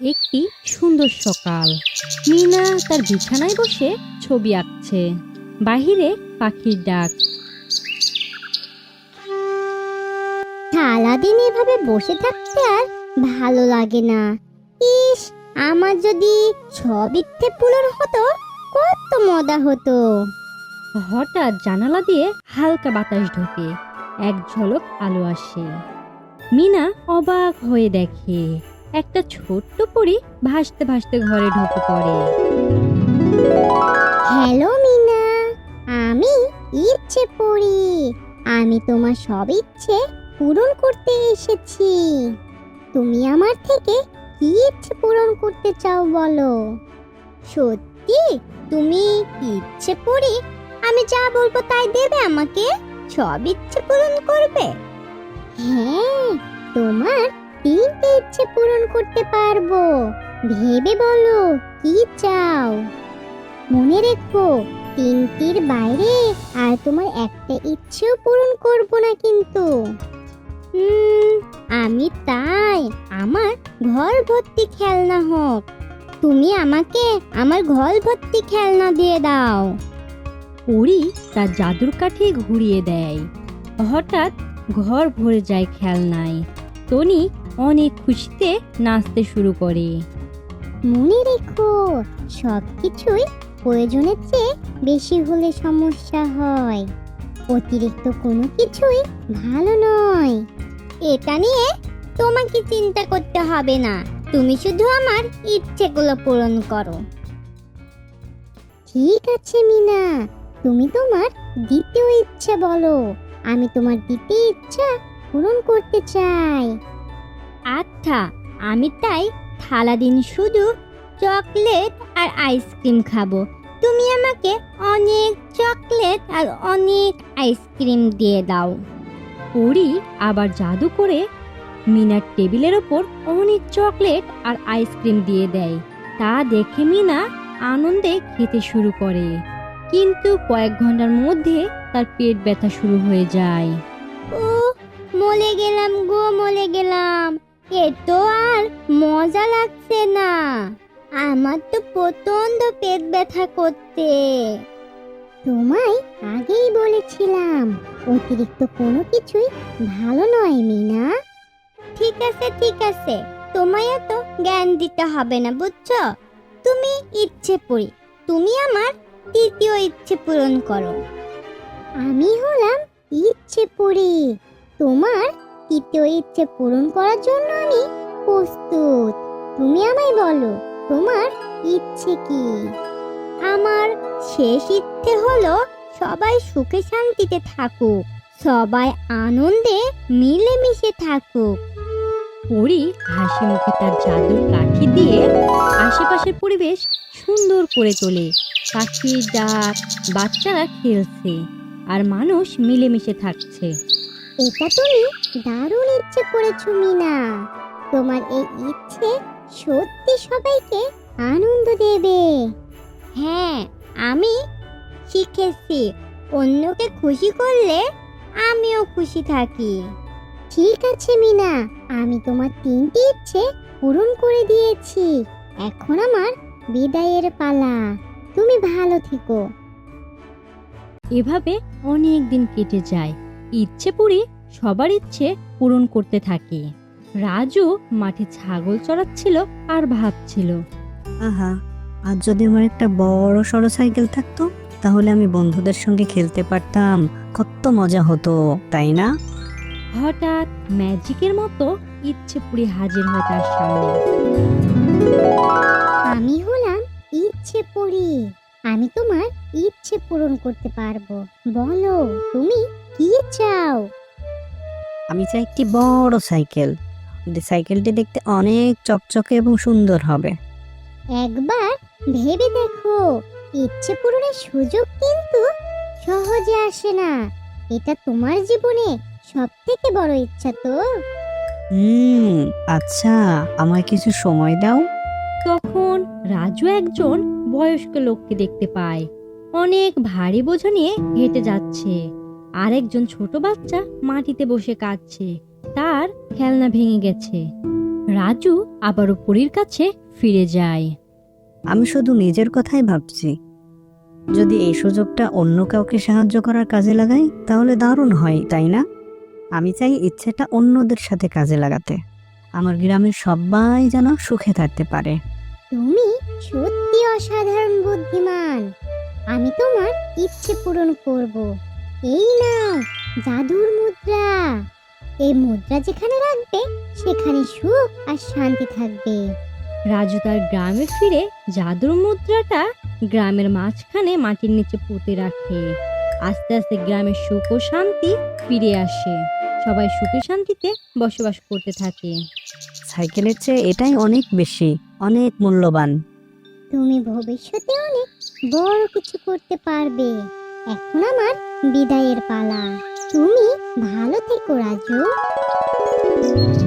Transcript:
একটি সুন্দর সকাল। মিনা তার বিছানায় বসে ছবি আঁকছে। বাহিরে পাখির ডাক। সারাদিন এভাবে বসে থাকতে আর ভালো লাগে না। ইস আমার যদি সব ইচ্ছে পূরণ হতো কত মজা হতো। হঠাৎ জানালা দিয়ে হালকা বাতাস ঢোকে। এক ঝলক আলো আসে। মিনা অবাক হয়ে দেখে। একটা ছোট্ট পরি ভাসতে ভাসতে ঘরে ঢুকে পড়ে। হ্যালো, মিনা। আমি ইচ্ছে পড়ি আমি তোমার সব ইচ্ছে পূরণ করতে এসেছি। তুমি আমার থেকে কি ইচ্ছে পূরণ করতে চাও বলো? সত্যি? তুমি ইচ্ছে পড়ি আমি যা বলব তাই দেবে আমাকে? সব ইচ্ছে পূরণ করবে? হ্যাঁ তোমার তিনটে ইচ্ছে পূরণ করতে পারব। ভেবে বলো, কি চাও? মনে রেখো, তিনটির বাইরে আর তোমার একটা ইচ্ছেও পূরণ করব না কিন্তু। আমি তাই আমার ঘর ভর্তি খেলনা হোক। তুমি আমাকে আমার ঘর ভর্তি খেলনা দিয়ে দাও। পরি তার জাদুর কাঠি ঘুরিয়ে দেয়। হঠাৎ ঘর ভরে যায় খেলনায়। টনি অনেক খুশিতে নাচতে শুরু করে। মনে রেখো সব কিছুই প্রয়োজনের চেয়ে বেশি হলে সমস্যা হয়। অতিরিক্ত কোনো কিছুই ভালো নয়। এটা নিয়ে তোমাকে চিন্তা করতে হবে না। তুমি শুধু আমার ইচ্ছেগুলো পূরণ করো। ঠিক আছে, মিনা। তুমি তোমার দ্বিতীয় ইচ্ছে বলো। আমি তোমার দ্বিতীয় ইচ্ছা পূরণ করতে চাই। আচ্ছা আমি তাই থালা দিন শুধু চকলেট আর আইসক্রিম খাব। তুমি আমাকে অনেক চকলেট আর অনেক আইসক্রিম দিয়ে দাও। পরি আবার জাদু করে মিনার টেবিলের ওপর অনেক চকলেট আর আইসক্রিম দিয়ে দেয়। তা দেখে মিনা আনন্দে খেতে শুরু করে। কিন্তু কয়েক ঘণ্টার মধ্যে তার পেট ব্যথা শুরু হয়ে যায়। ও মলে গেলাম গো মলে গেলাম। এ তো আর মজা লাগছে না। আমার তো প্রচণ্ড পেট ব্যথা করতে তোমায় আগেই বলেছিলাম, অতিরিক্ত কোনো কিছুই ভালো নয়, মিনা। ঠিক আছে ঠিক আছে। তোমায় এত জ্ঞান দিতে হবে না, বুঝছ? তুমি ইচ্ছে পড়ি তুমি আমার তৃতীয় ইচ্ছে পূরণ করো। আমি হলাম ইচ্ছে পড়ি তোমার তৃতীয় ইচ্ছে পূরণ করার জন্য আমি প্রস্তুত। তুমি আমায় বলো, তোমার ইচ্ছে কি? আমার শেষ ইচ্ছে হলো সবাই সুখে শান্তিতে থাকুক, সবাই আনন্দে মিলেমিশে থাকুক। পরি হাসি মুখে তার জাদুর কাঠি দিয়ে আশেপাশের পরিবেশ সুন্দর করে তোলে। পাখির ডাক, বাচ্চারা খেলছে আর মানুষ মিলেমিশে থাকছে। এটা তুমি দারুণ ইচ্ছে করেছ, মিনা। তোমার এই ইচ্ছে সত্যি সবাইকে আনন্দ দেবে। হ্যাঁ আমি শিখেছি। অন্যকে খুশি করলে আমিও খুশি থাকি। ঠিক আছে, মিনা। আমি তোমার তিনটি ইচ্ছে পূরণ করে দিয়েছি। এখন আমার বিদায়ের পালা। তুমি ভালো থেকো। এভাবে অনেক দিন কেটে যায়। ইচ্ছে পুরি সবার ইচ্ছে পূরণ করতে থাকে। রাজু মাঠে ছাগল চড়াচ্ছিল আর ভাবছিল আহা আজ যদি আমার একটা বড় সড়ো সাইকেল থাকতো তাহলে আমি বন্ধুদের সঙ্গে খেলতে পারতাম। কত মজা হতো তাই না? হঠাৎ ম্যাজিকের মতো ইচ্ছে পুরি হাজির হয় তার সামনে। আমি হলাম ইচ্ছে পড়ি আমি তোমার ইচ্ছে পূরণ করতে পারব। বলো তুমি কি চাও? আমি চাই একটি বড় সাইকেল। যে সাইকেলটি দেখতে অনেক চকচকে এবং সুন্দর হবে। একবার ভেবে দেখো ইচ্ছে পূরণের সুযোগ কিন্তু সহজে আসে না। এটা তোমার জীবনে সব থেকে বড় ইচ্ছা তো। হুম আচ্ছা আমায় কিছু সময় দাও। তখন রাজু একজন বয়স্ক লোককে দেখতে পায়। অনেক ভারী বোঝা নিয়ে হেঁটে যাচ্ছে। আর একজন ছোট বাচ্চা মাটিতে বসে কাঁদছে। তার খেলনা ভেঙে গেছে। রাজু আবারও পরীর কাছে ফিরে যায়। আমি শুধু নিজের কথাই ভাবছি। যদি এই সুযোগটা অন্য কাউকে সাহায্য করার কাজে লাগাই তাহলে দারুণ হয় তাই না? আমি চাই ইচ্ছেটা অন্যদের সাথে কাজে লাগাতে। আমার গ্রামের সবাই যেন সুখে থাকতে পারে। তুমি সত্যি অসাধারণ বুদ্ধিমান। আমি তোমার ইচ্ছে পূরণ করব। এই নাও জাদুর মুদ্রা। এই মুদ্রা যেখানে রাখবে, সেখানে সুখ আর শান্তি থাকবে। রাজু তার গ্রামে ফিরে জাদুর মুদ্রাটা গ্রামের মাঝখানে মাটির নিচে পুঁতে রাখে। আস্তে আস্তে গ্রামের সুখ ও শান্তি ফিরে আসে। সবাই সুখে শান্তিতে বসবাস করতে থাকে। সাইকেলের চেয়ে এটাই অনেক বেশি, অনেক মূল্যবান। তুমি ভবিষ্যতে অনেক বড় কিছু করতে পারবে। এখন আমার বিদায়ের পালা। তুমি ভালো থেকো, রাজু।